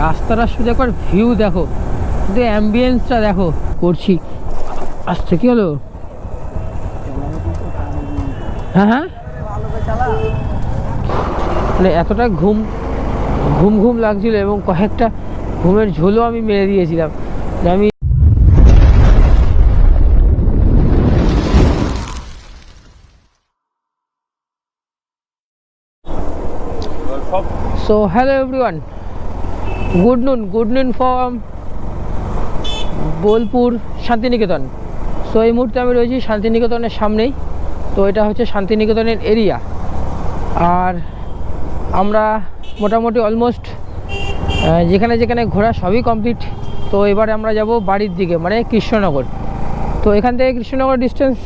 রাস্তাটা শুধু একবার ভিউ দেখো কিন্তু অ্যাম্বিয়েন্সটা দেখো। করছি। আসছে কি হলো। হ্যাঁ হ্যাঁ। মানে এতটা ঘুম ঘুম ঘুম লাগছিল এবং কয়েকটা ঘুমের ঝোলও আমি মেরে দিয়েছিলাম। আমি so hello everyone good noon good noon from Bolpur Santiniketan. So এই মুহূর্তে আমি রয়েছি শান্তিনিকেতনের সামনেই। তো এটা হচ্ছে শান্তিনিকেতনের এরিয়া আর আমরা মোটামুটি অলমোস্ট যেখানে যেখানে ঘোরা সবই কমপ্লিট তো এবারে আমরা যাব বাড়ির দিকে মানে কৃষ্ণনগর। তো এখান থেকে কৃষ্ণনগর ডিস্টেন্স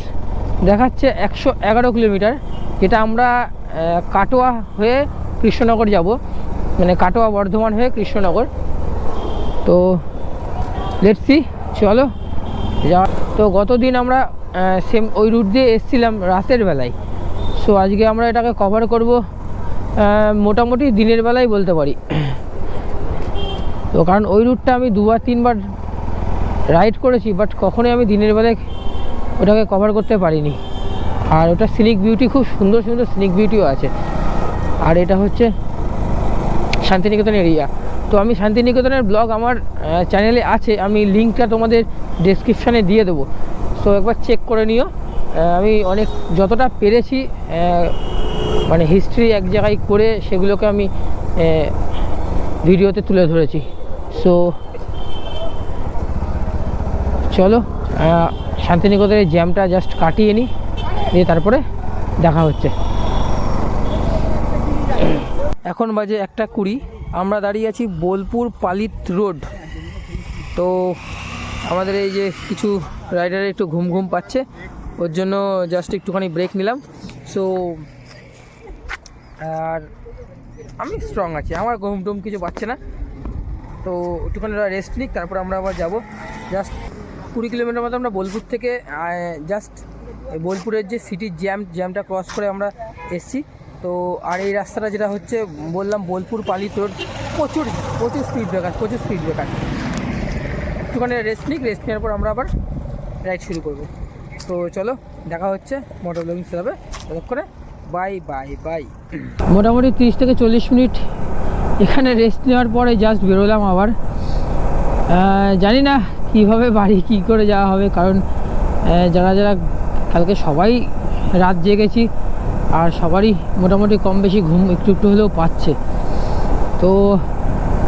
দেখাচ্ছে একশো এগারো কিলোমিটার যেটা আমরা কাটোয়া হয়ে কৃষ্ণনগর যাব। মানে কাটোয়া বর্ধমান হয়ে কৃষ্ণনগর। তো লেটসি চলো যাওয়া তো গতদিন আমরা সেম ওই রুট দিয়ে এসছিলাম রাতের বেলায়। সো আজকে আমরা এটাকে কভার করব মোটামুটি দিনের বেলায় বলতে পারি। তো কারণ ওই রুটটা আমি দুবার, তিনবার রাইড করেছি বাট কখনোই আমি দিনের বেলায় ওটাকে কভার করতে পারিনি। আর ওটা সিনিক বিউটি খুব সুন্দর সুন্দর সিনিক বিউটিও আছে। আর এটা হচ্ছে শান্তিনিকেতন এরিয়া তো আমি শান্তিনিকেতনের ব্লগ আমার চ্যানেলে আছে, আমি লিঙ্কটা তোমাদের ডেসক্রিপশানে দিয়ে দেবো। সো একবার চেক করে নিও। আমি অনেক, যতটা পেরেছি মানে হিস্ট্রি এক জায়গায় করে সেগুলোকে আমি ভিডিওতে তুলে ধরেছি। সো চলো শান্তিনিকেতনের জ্যামটা জাস্ট কাটিয়ে নিই দিয়ে তারপরে দেখা হচ্ছে। এখন বাজে একটা কুড়ি। আমরা দাঁড়িয়ে আছি বোলপুর পালিত রোড। তো আমাদের এই যে কিছু রাইডার একটু ঘুম ঘুম পাচ্ছে, ওর জন্য জাস্ট একটুখানি ব্রেক নিলাম। সো আর আমি স্ট্রং আছি, আমার ঘুম টুম কিছু পাচ্ছে না। তো একটুখানি রেস্ট নিক, তারপর আমরা আবার যাব। জাস্ট কুড়ি কিলোমিটার মতো আমরা বোলপুর থেকে জাস্ট বোলপুরের যে সিটির জ্যাম জ্যামটা ক্রস করে আমরা এসছি। তো আর এই রাস্তাটা যেটা হচ্ছে, বললাম বোলপুর পালিত রোড, প্রচুর প্রচুর স্পিড ব্রেকার প্রচুর স্পিড ব্রেকার একটুখানি রেস্ট নিক রেস্ট নেওয়ার পর আমরা আবার রাইড শুরু করব। তো চলো, দেখা হচ্ছে মোটর ব্লগিং চালাবে ততক্ষণে বাই বাই বাই মোটামুটি তিরিশ থেকে চল্লিশ মিনিট। এখানে রেস্ট নেওয়ার পরে জাস্ট বেরোলাম আবার। জানি না কীভাবে বাড়ি, কি করে যাওয়া হবে, কারণ যারা যারা কালকে সবাই রাত জেগেছি আর সবারই মোটামুটি কম বেশি ঘুম একটু একটু হলেও পাচ্ছে। তো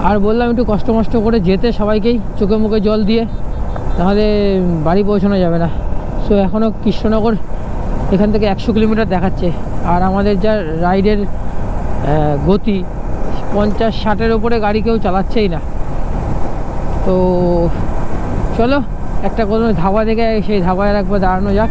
আর বললাম একটু কষ্ট মষ্ট করে যেতে সবাইকেই চোখে মুখে জল দিয়ে, তাহলে বাড়ি পৌঁছানো যাবে না। সো এখনও কৃষ্ণনগর এখান থেকে একশো কিলোমিটার দেখাচ্ছে। আর আমাদের যা রাইডের গতি, পঞ্চাশ ষাটের ওপরে গাড়ি কেউ চালাচ্ছেই না। তো চলো, একটা কোনো ধাবা দেখে সেই ধাবায় একবার দাঁড়ানো যাক।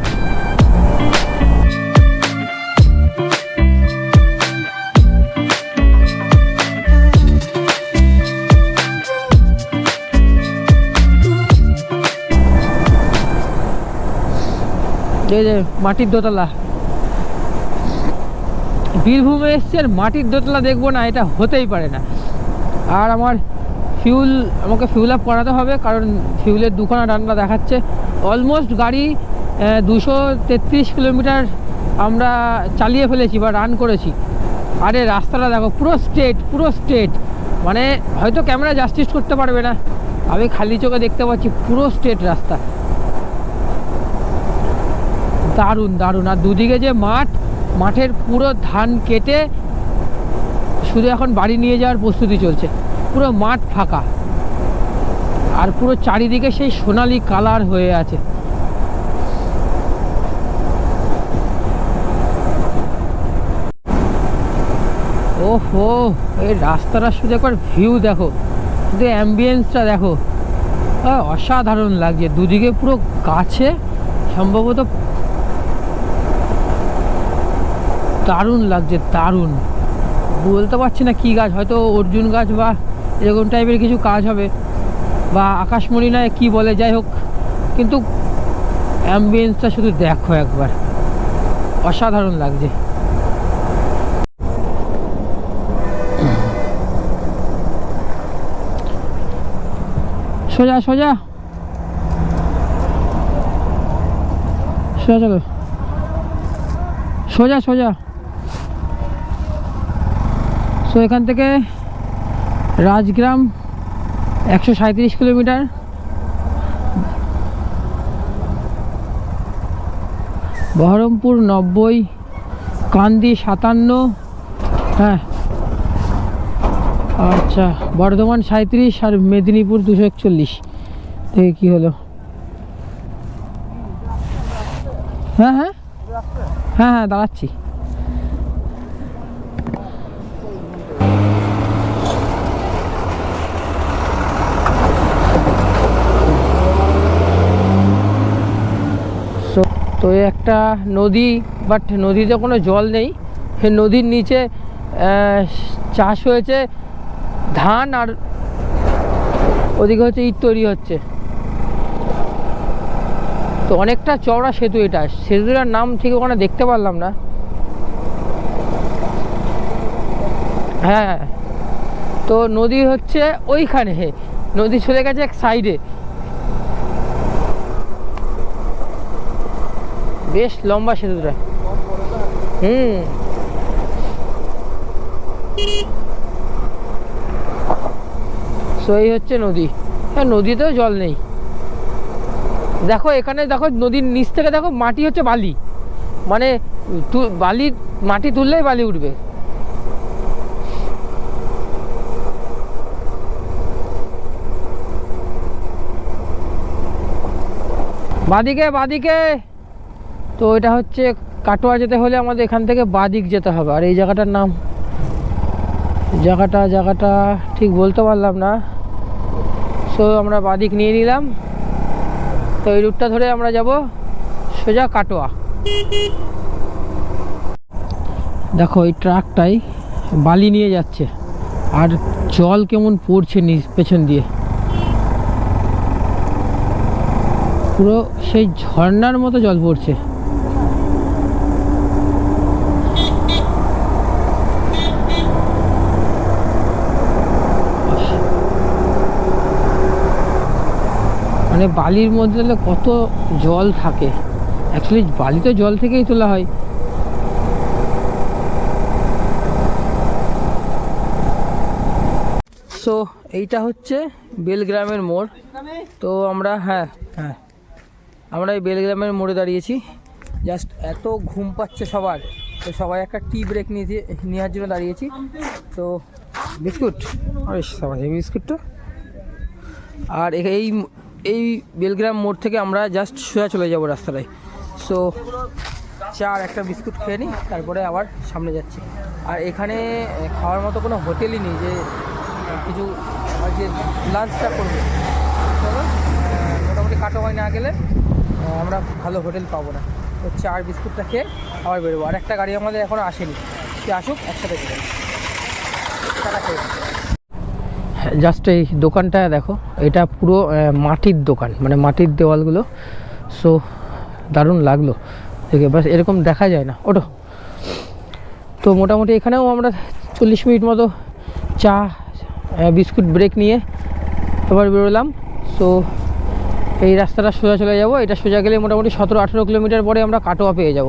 এই যে মাটির দোতলা। বীরভূমে এসছে আর মাটির দোতলা দেখব না, এটা হতেই পারে না। আর আমার ফিউল আমাকে ফিউল আপ করাতে হবে, কারণ ফিউলের দুখানা ডান্ডা দেখাচ্ছে। অলমোস্ট গাড়ি দুশো তেত্রিশ কিলোমিটার আমরা চালিয়ে ফেলেছি বা রান করেছি। আরে রাস্তাটা দেখো, পুরো স্ট্রেট পুরো স্ট্রেট মানে হয়তো ক্যামেরা জাস্টিস করতে পারবে না। আমি খালি চোখে দেখতে পাচ্ছি পুরো স্ট্রেট রাস্তা। দারুণ দারুণ। আর দুদিকে যে মাঠ, মাঠের পুরো ধান কেটে শুধু এখন বাড়ি নিয়ে যাওয়ার প্রস্তুতি চলছে। পুরো মাঠ ফাঁকা। আর পুরো চারিদিকে সেই সোনালি কালার হয়ে আছে। ওহো, এই রাস্তাটা শুধু একবার ভিউ দেখো। শুধু অ্যাম্বিয়েন্সটা দেখো। অসাধারণ লাগছে। দুদিকে পুরো গাছে, সম্ভবত দারুণ লাগছে, দারুণ। বলতে পারছি না কী গাছ, হয়তো অর্জুন গাছ বা এরকম টাইপের কিছু কাজ হবে বা আকাশমণি নয়, কী বলে, যাই হোক। কিন্তু অ্যাম্বিয়েন্সটা শুধু দেখো একবার। অসাধারণ লাগছে। সোজা সোজা। সোজা চলো। সোজা সোজা। সো এখান থেকে রাজগ্রাম একশো সাঁত্রিশ কিলোমিটার। বহরমপুর নব্বই, কান্দি সাতান্ন হ্যাঁ। আচ্ছা বর্ধমান সাঁত্রিশ আর মেদিনীপুর দুশো একচল্লিশ। থেকে কী হলো। হ্যাঁ হ্যাঁ। হ্যাঁ হ্যাঁ দাঁড়াচ্ছি। তো একটা নদী বাট নদীতে কোনো জল নেই। নদীর নিচে চাষ হয়েছে ধান আর ওদিকে হচ্ছে ইট তৈরি হচ্ছে। তো অনেকটা চওড়া সেতু এটা। সেতুটার নাম ঠিক ওখানে দেখতে পারলাম না। হ্যাঁ তো নদী হচ্ছে ওইখানে। নদী চলে গেছে এক সাইডে বেশ লম্বা সেতুটা হুম। সো এই হচ্ছে নদী। হ্যাঁ নদীতেও জল নেই। দেখো, এখানে দেখো, নদীর নিচ থেকে দেখো, মাটি হচ্ছে বালি। মানে বালি, মাটি তুললেই বালি উঠবে। বাদিকে বাদিকে! তো এটা হচ্ছে কাটোয়া যেতে হলে আমাদের এখান থেকে বাদিক যেতে হবে। আর এই জায়গাটার নাম? জায়গাটা জায়গাটা ঠিক বলতে পারলাম না। সো আমরা বাদিক নিয়ে নিলাম। তো এই রুটটা ধরে আমরা যাব সোজা কাটোয়া। দেখো, এই ট্রাকটাই বালি নিয়ে যাচ্ছে। আর জল কেমন পড়ছে নিচ পেছন দিয়ে। পুরো সেই ঝর্নার মতো জল পড়ছে। মানে বালির মধ্যে কত জল থাকে? অ্যাকচুয়ালি বালি তো জল থেকেই তোলা হয়। সো এইটা হচ্ছে বেলগ্রামের মোড়। তো আমরা হ্যাঁ হ্যাঁ আমরা এই বেলগ্রামের মোড়ে দাঁড়িয়েছি। জাস্ট এত ঘুম পাচ্ছে সবার। তো সবাই একটা টি ব্রেক নিয়ে নেওয়ার জন্য দাঁড়িয়েছি। তো বিস্কুট সবাই বিস্কুটটা। আর এই এই বেলগ্রাম মোড় থেকে আমরা জাস্ট সোজা চলে যাব রাস্তাটায়। সো চার একটা বিস্কুট খেয়ে নিই তারপরে আবার সামনে যাচ্ছি। আর এখানে খাওয়ার মতো কোনো হোটেলই নেই যে কিছু যে লাঞ্চটা করব। মোটামুটি কাটোয়ায় না গেলে আমরা ভালো হোটেল পাবো না। তো চার বিস্কুটটা খেয়ে আবার বেরোবো। আর একটা গাড়ি আমাদের এখনও আসেনি। সে আসুক, একসাথে টাটা খেয়ে জাস্ট এই দোকানটা দেখো, এটা পুরো মাটির দোকান মানে মাটির দেওয়ালগুলো। সো দারুণ লাগল। দেখে বাস, এরকম দেখা যায় না। ওটো তো মোটামুটি এখানেও আমরা চল্লিশ মিনিট মতো চা বিস্কুট ব্রেক নিয়ে এবার বেরোলাম। সো এই রাস্তাটা সোজা চলে যাব। এটা সোজা গেলে মোটামুটি সতেরো, আঠেরো কিলোমিটার পরে আমরা কাটোয়া পেয়ে যাব।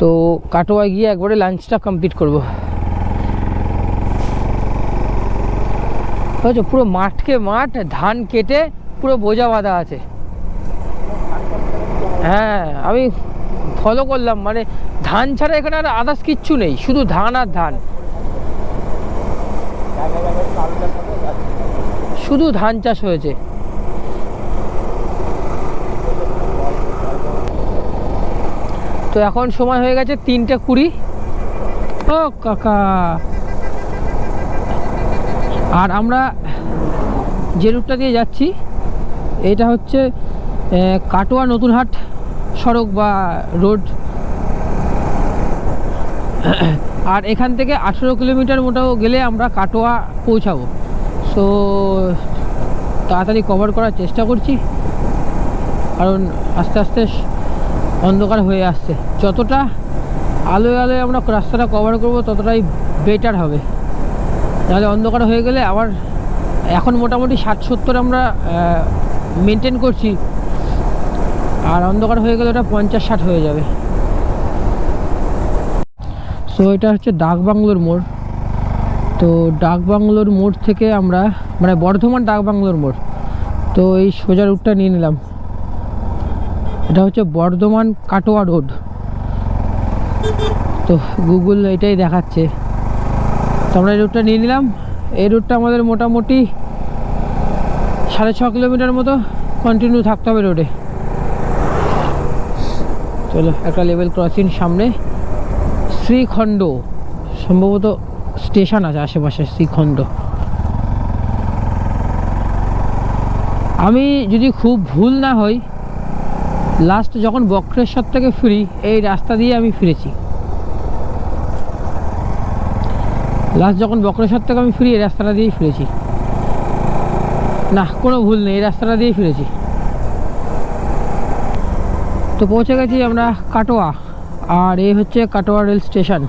তো কাটোয়া গিয়ে একবারে লাঞ্চটা কমপ্লিট করব। বুঝছ পুরো মাঠকে মাঠ, ধান কেটে পুরো বোঝা বাঁধা আছে। হ্যাঁ আমি ফলো করলাম মানে ধান ছাড়া এখানে আর আদার্স কিচ্ছু নেই, শুধু ধান আর ধান। শুধু ধান চাষ হয়েছে। তো এখন সময় হয়ে গেছে তিনটে কুড়ি। ও কাকা। আর আমরা যে রুটটা দিয়ে যাচ্ছি, এটা হচ্ছে কাটোয়া নতুনহাট সড়ক বা রোড। আর এখান থেকে আঠেরো কিলোমিটার মোটাও গেলে আমরা কাটোয়া পৌঁছাবো। সো তাড়াতাড়ি কভার করার চেষ্টা করছি, কারণ আস্তে আস্তে অন্ধকার হয়ে আসছে। যতটা আলোয় আলোয় আমরা রাস্তাটা কভার করব, ততটাই বেটার হবে। তাহলে অন্ধকার হয়ে গেলে আবার এখন মোটামুটি ষাট সত্তর আমরা মেনটেন করছি। আর অন্ধকার হয়ে গেলে ওটা পঞ্চাশ ষাট হয়ে যাবে। সো এটা হচ্ছে ডাক বাংলোর মোড়। তো ডাক বাংলোর মোড় থেকে আমরা মানে বর্ধমান ডাক বাংলোর মোড়। তো এই সোজা রুটটা নিয়ে নিলাম। এটা হচ্ছে বর্ধমান কাটোয়া রোড তো গুগল এটাই দেখাচ্ছে। তো আমরা এই রুটটা নিয়ে নিলাম। এই রুটটা আমাদের মোটামুটি সাড়ে ছ কিলোমিটার মতো কন্টিনিউ থাকতে হবে রোডে চলো, একটা লেভেল ক্রসিং সামনে। শ্রীখণ্ড, সম্ভবত স্টেশন আছে আশেপাশে, শ্রীখণ্ড। আমি যদি খুব ভুল না হই লাস্ট যখন বক্রেশ্বর থেকে ফিরি, এই রাস্তা দিয়ে আমি ফিরেছি। লাস্ট যখন বক্রেশ্বর থেকে আমি ফিরি, এই রাস্তাটা দিয়েই ফিরেছি। না, কোনো ভুল নেই, এই রাস্তাটা দিয়েই ফিরেছি। তো পৌঁছে গেছি আমরা কাটোয়া, আর এই হচ্ছে কাটোয়া রেল স্টেশন,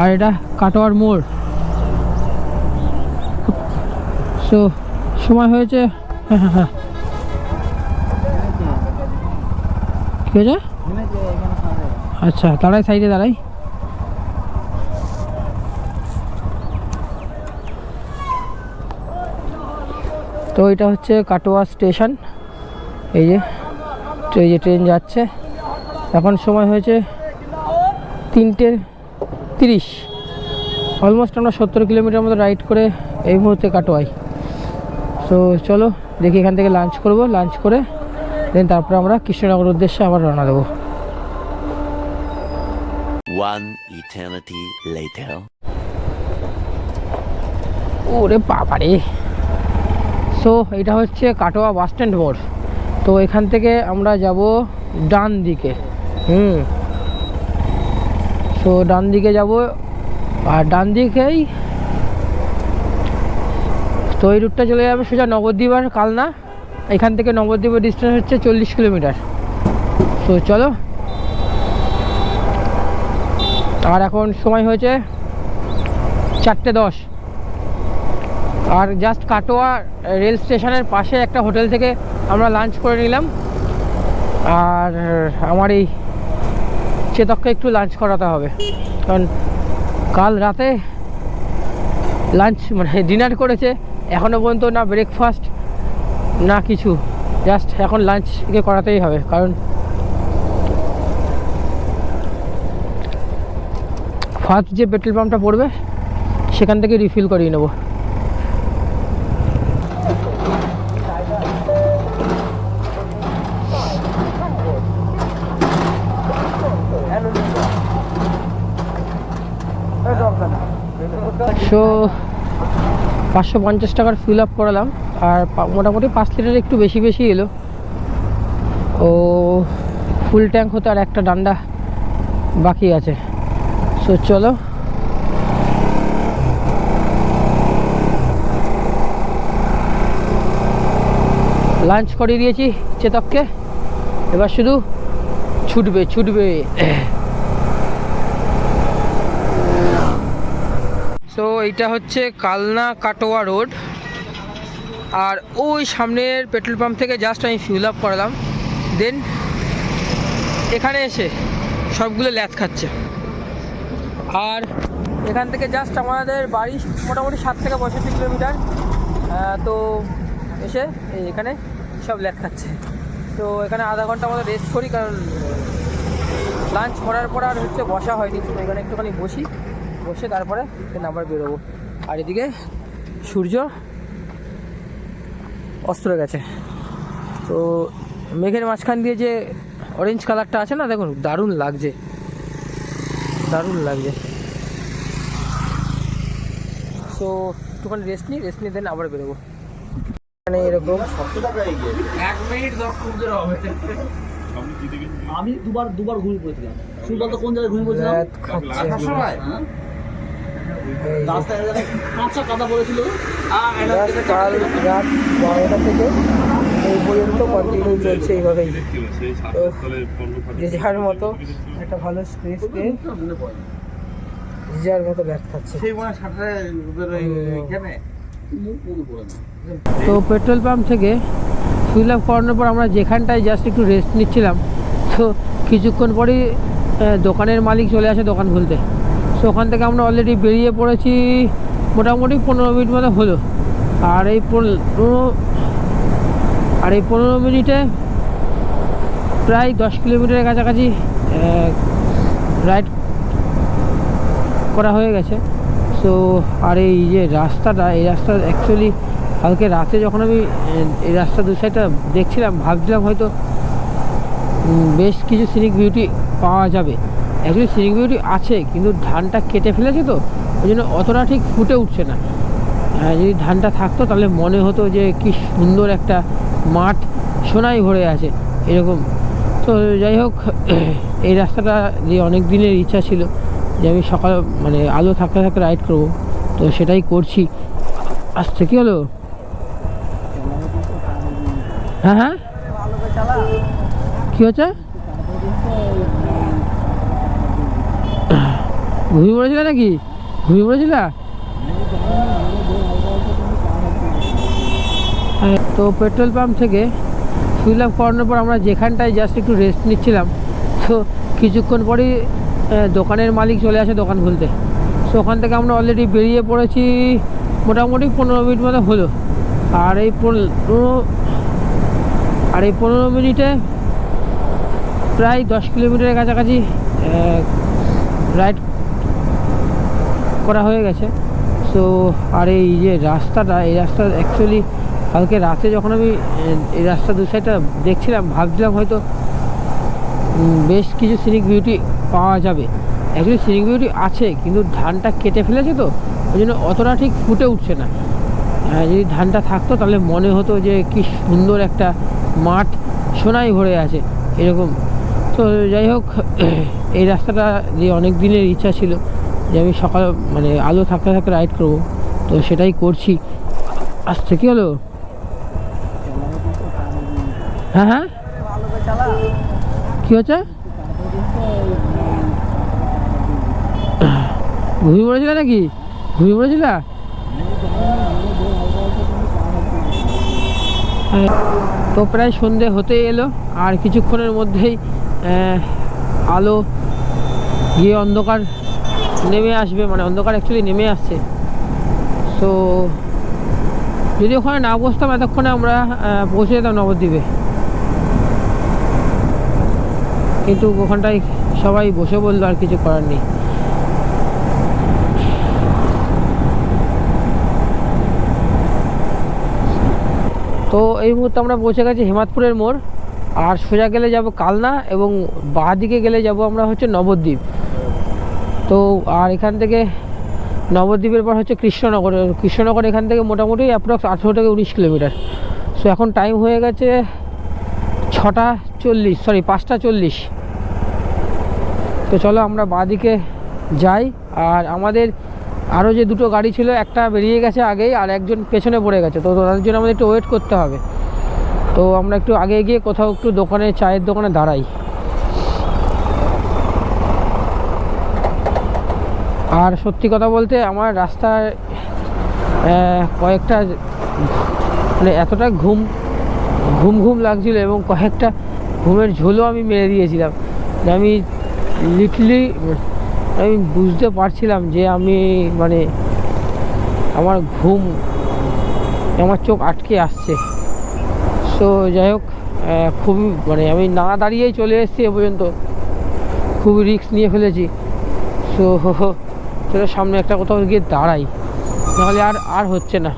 আর এটা কাটোয়ার মোড়। সো সময় হয়েছে হ্যাঁ হ্যাঁ হ্যাঁ। কী হয়েছে? আচ্ছা দাঁড়াই সাইডে দাঁড়াই। এটা হচ্ছে কাটোয়া স্টেশন। এই যে এই যে ট্রেন যাচ্ছে। এখন সময় হয়েছে তিনটে তিরিশ। অলমোস্ট আমরা সত্তর কিলোমিটার মতো রাইড করে এই মুহূর্তে কাটোয়াই তো চলো দেখি এখান থেকে লাঞ্চ করব। লাঞ্চ করে দেন তারপরে আমরা কৃষ্ণনগর উদ্দেশ্যে আবার রওনা দেবো। ওরে eternity later. সো এটা হচ্ছে কাটোয়া বাস স্ট্যান্ড মোড় তো এখান থেকে আমরা যাব ডান দিকে। হুম। সো ডান দিকে যাব। আর ডান দিকেই তো এই রুটটা চলে যাবে সোজা নবদ্বীপ আর কালনা। এখান থেকে নবদ্বীপের ডিস্টেন্স হচ্ছে চল্লিশ কিলোমিটার। তো চলো। আর এখন সময় হয়েছে চারটে দশ। আর জাস্ট কাটোয়া রেল স্টেশনের পাশে একটা হোটেল থেকে আমরা লাঞ্চ করে নিলাম। আর আমার এই চেতককে একটু লাঞ্চ করাতে হবে। কারণ কাল রাতে লাঞ্চ মানে ডিনার করেছে এখনও পর্যন্ত না ব্রেকফাস্ট না কিছু। জাস্ট এখন লাঞ্চকে করাতেই হবে, কারণ ফার্স্ট যে পেট্রোল পাম্পটা পড়বে, সেখান থেকে রিফিল করিয়ে নেব। সো পাঁচশো পঞ্চাশ টাকার ফিল আপ করালাম। আর মোটামুটি পাঁচ লিটার একটু বেশি বেশি এলো। ও ফুল ট্যাঙ্ক হতে আর একটা ডান্ডা বাকি আছে। সো চলো। লাঞ্চ করিয়ে দিয়েছি চেতককে। এবার শুধু ছুটবে ছুটবে। সো এইটা হচ্ছে কালনা কাটোয়া রোড। আর ওই সামনের পেট্রোল পাম্প থেকে জাস্ট আমি ফিউল আপ করালাম। দেন এখানে এসে সবগুলো ল্যাথ খাচ্ছে। আর এখান থেকে জাস্ট আমাদের বাড়ি মোটামুটি সাত থেকে পঁয়ষট্টি কিলোমিটার। তো এসে এখানে সব ল্যাথ খাচ্ছে। তো এখানে আধা ঘণ্টা মতো রেস্ট করি, কারণ লাঞ্চ করার পর আর হচ্ছে বসা হয়নি। এখানে একটুখানি বসি। বসে তারপরে আবার বেরোবো। আর এদিকে সূর্য অস্ত্র গেছে। তো মেঘের মাঝখান দিয়ে যে অরেঞ্জ কালারটা আছে না দেখুন দারুণ লাগছে। দারুণ লাগছে। সো একটুখানি রেস্ট নিই রেস্ট নিয়ে দেন আবার বেরোবো। মানে এরকম। আমি দুবার দুবার ঘুরে পড়েছিলাম। শুধু বলতো কোন জায়গায় ঘুরে পড়েছিলাম ল্যাথ খাচ্ছে হ্যাঁ? এই যে। রাস্তায় কাঁচা কাদা পড়েছিল কাল রাত বারোটা থেকে এই পর্যন্ত কন্টিনিউ চলছে এইভাবেই। তো যে যার মতো একটা ভালো স্পেস পেয়ে যে যার মতো ব্যাগ খাচ্ছে তো পেট্রোল পাম্প থেকে ফিল আপ করানোর পর আমরা যেখানটায় জাস্ট একটু রেস্ট নিচ্ছিলাম। তো কিছুক্ষণ পরেই দোকানের মালিক চলে আসে দোকান খুলতে। সো ওখান থেকে আমরা অলরেডি বেরিয়ে পড়েছি মোটামুটি পনেরো মিনিট মতো হলো। আর এই পনেরো, আর এই পনেরো মিনিটে প্রায় দশ কিলোমিটারের কাছাকাছি রাইড করা হয়ে গেছে। সো আর এই যে রাস্তাটা, এই রাস্তা অ্যাকচুয়ালি কালকে রাতে যখন আমি, এই রাস্তা দু সাইডটা দেখছিলাম, ভাবছিলাম হয়তো বেশ কিছু সিনিক বিউটি পাওয়া যাবে। অ্যাকচুয়ালি বিউটি আছে, কিন্তু ধানটা কেটে ফেলেছে তো, ওই জন্য অতটা ঠিক ফুটে উঠছে না। যদি ধানটা থাকতো, তাহলে মনে হতো যে কি সুন্দর একটা মাঠ সোনাই ভরে আছে, এরকম। তো যাই হোক, এই রাস্তাটা যে অনেক দিনের ইচ্ছা ছিল যে আমি সকাল মানে আলো থাকতে থাকতে রাইড করব। তো সেটাই করছি। আসছে কি হলো? হ্যাঁ হ্যাঁ। কী হচ্ছে? ঘুমিয়ে পড়েছিল নাকি? ঘুমিয়ে পড়েছিল? তো পেট্রোল পাম্প থেকে ফিল আপ করানোর পর আমরা যেখানটায় জাস্ট একটু রেস্ট নিচ্ছিলাম। তো কিছুক্ষণ পরই দোকানের মালিক চলে আসে দোকান খুলতে। সো ওখান থেকে আমরা অলরেডি বেরিয়ে পড়েছি, মোটামুটি পনেরো মিনিট মতো হলো। আর এই পনেরো, আর এই পনেরো মিনিটে প্রায় দশ কিলোমিটারের কাছাকাছি রাইড করা হয়ে গেছে। সো আর এই যে রাস্তাটা, এই রাস্তা অ্যাকচুয়ালি কালকে রাতে যখন আমি এই রাস্তা দু সাইডটা দেখছিলাম, ভাবছিলাম হয়তো বেশ কিছু সিনিক বিউটি পাওয়া যাবে। অ্যাকচুয়ালি সিনিক বিউটি আছে, কিন্তু ধানটা কেটে ফেলেছে তো, ওই জন্য অতটা ঠিক ফুটে উঠছে না। যদি ধানটা থাকতো তাহলে মনে হতো যে কি সুন্দর একটা মাঠ সোনাই ভরে আছে, এরকম। তো যাই হোক, এই রাস্তাটা যে অনেক দিনের ইচ্ছা ছিল। যে আমি সকাল মানে আলো থাকতে থাকতে রাইড করব। তো সেটাই করছি। আসছে কি হলো? হ্যাঁ হ্যাঁ। কি হচ্ছে? ঘুমিয়ে পড়েছিল নাকি? ঘুমিয়ে পড়েছিল? তো প্রায় সন্ধে হতে এলো। আর কিছুক্ষণের মধ্যেই আলো গিয়ে অন্ধকার নেমে আসবে মানে অন্ধকার অ্যাকচুয়ালি নেমে আসছে। তো যদি ওখানে না বসতাম, এতক্ষণে আমরা পৌঁছে যেতাম নবদ্বীপে। কিন্তু ওখানটায় সবাই বসে বলল, আর কিছু করার নেই। তো এই মুহূর্তে আমরা পৌঁছে গেছি হেমাদপুরের মোড়। আর সোজা গেলে যাব কালনা এবং বাঁ দিকে গেলে যাব আমরা হচ্ছে নবদ্বীপ। তো আর এখান থেকে নবদ্বীপের পর হচ্ছে কৃষ্ণনগর কৃষ্ণনগর এখান থেকে মোটামুটি অ্যাপ্রক্স আঠেরো থেকে উনিশ কিলোমিটার। সো এখন টাইম হয়ে গেছে ছটা চল্লিশ সরি পাঁচটা চল্লিশ। তো চলো আমরা বাঁদিকে যাই। আর আমাদের আরও যে দুটো গাড়ি ছিল, একটা বেরিয়ে গেছে আগেই আর একজন পেছনে পড়ে গেছে। তো তাদের জন্য আমাদের একটু ওয়েট করতে হবে। তো আমরা একটু আগে গিয়ে কোথাও একটু দোকানে, চায়ের দোকানে দাঁড়াই। আর সত্যি কথা বলতে আমার রাস্তায় কয়েকটা মানে এতটা ঘুম ঘুম ঘুম লাগছিল এবং কয়েকটা ঘুমের ঝোলও আমি মেরে দিয়েছিলাম। আমি লিটলি আমি বুঝতে পারছিলাম যে আমি মানে আমার ঘুম, আমার চোখ আটকে আসছে। সো যাই হোক খুবই মানে আমি না দাঁড়িয়েই চলে এসেছি এ পর্যন্ত। খুবই রিস্ক নিয়ে ফেলেছি। সো চলো সামনে একটা কোথাও গিয়ে দাঁড়াই। নাহলে আর আর হচ্ছে না।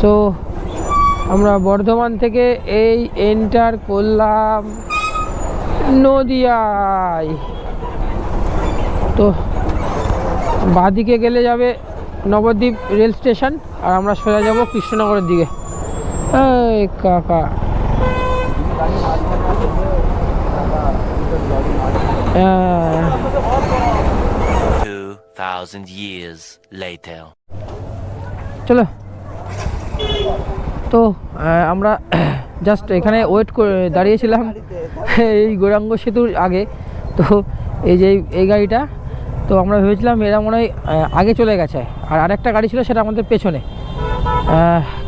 সো আমরা বর্ধমান থেকে এই এন্টার করলাম নদিয়ায়। তো, বাঁদিকে গেলে যাবে নবদ্বীপ রেল স্টেশন, আর আমরা সোজা যাব কৃষ্ণনগরের দিকে। কাকা। আহ, Two thousand years later. চলো। তো আমরা জাস্ট এখানে ওয়েট করে দাঁড়িয়েছিলাম এই গৌরাঙ্গ সেতুর আগে। তো এই যে এই- গাড়িটা তো আমরা ভেবেছিলাম এরা মনে হয় আগে চলে গেছে। আর আরেকটা গাড়ি ছিল সেটা আমাদের পেছনে।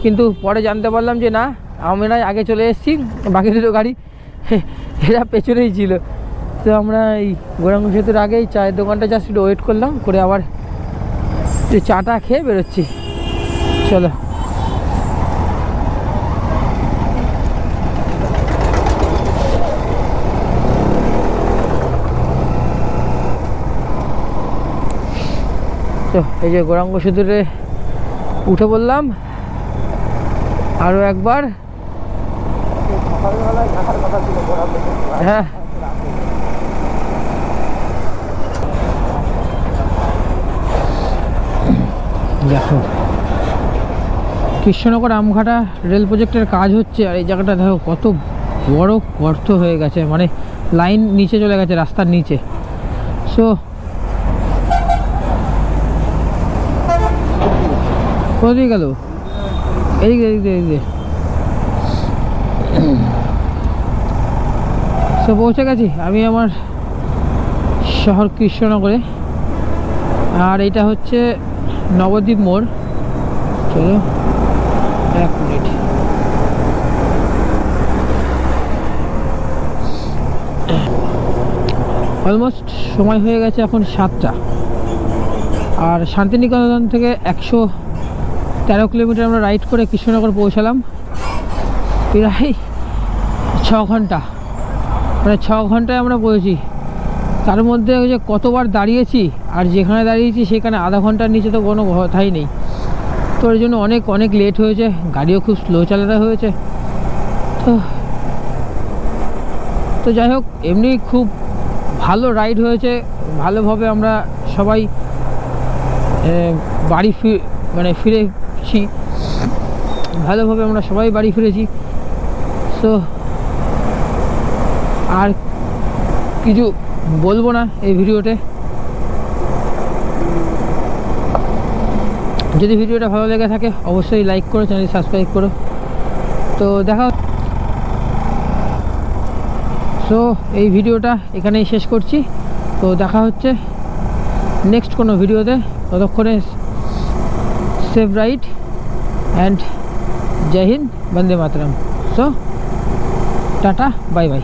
কিন্তু পরে জানতে পারলাম যে না আমরাই আগে চলে এসেছি বাকি দুটো গাড়ি এরা পেছনেই ছিল। তো আমরা এই গৌরাঙ্গ সেতুর আগেই চায়ের দোকানটা জাস্ট একটু ওয়েট করলাম, করে আবার একটু চাটা খেয়ে বেরোচ্ছি। চলো। তো এই যে গৌরাঙ্গ সেতুরে উঠে বললাম আরও একবার। হ্যাঁ। দেখো। কৃষ্ণনগর আমঘাটা রেল প্রজেক্টের কাজ হচ্ছে, আর এই জায়গাটা দেখো কত বড় গর্ত হয়ে গেছে মানে লাইন নিচে চলে গেছে, রাস্তার নিচে। সো কোথায় গেল? এদিকে এদিকে এদিকে। সো পৌঁছে গেছি আমি আমার শহর কৃষ্ণনগরে। আর এটা হচ্ছে নবদ্বীপ মোড়। চলো, এক মিনিট। অলমোস্ট সময় হয়ে গেছে এখন সাতটা। আর শান্তিনিকেতন থেকে একশো তেরো কিলোমিটার আমরা রাইড করে কৃষ্ণনগর পৌঁছালাম। প্রায় ছ ঘণ্টা। মানে ছ ঘন্টায় আমরা পৌঁছি। তার মধ্যে ওই যে কতবার দাঁড়িয়েছি আর যেখানে দাঁড়িয়েছি সেখানে আধা ঘণ্টার নিচে তো কোনো কথাই নেই। তো ওই জন্য অনেক অনেক লেট হয়েছে, গাড়িও খুব স্লো চালাতে হয়েছে। তো তো যাই হোক, এমনি খুব ভালো রাইড হয়েছে। ভালোভাবে আমরা সবাই বাড়ি ফি মানে ফিরেছি। ভালোভাবে আমরা সবাই বাড়ি ফিরেছি। সো আর কিছু বলব না এই ভিডিওতে। যদি ভিডিওটা ভালো লেগে থাকে, অবশ্যই লাইক করো চ্যানেল সাবস্ক্রাইব করো। তো দেখা সো এই ভিডিওটা এখানেই শেষ করছি। তো দেখা হচ্ছে নেক্সট কোনো ভিডিওতে। ততক্ষণে save right and Jai Hind, Vande Mataram. So tata bye bye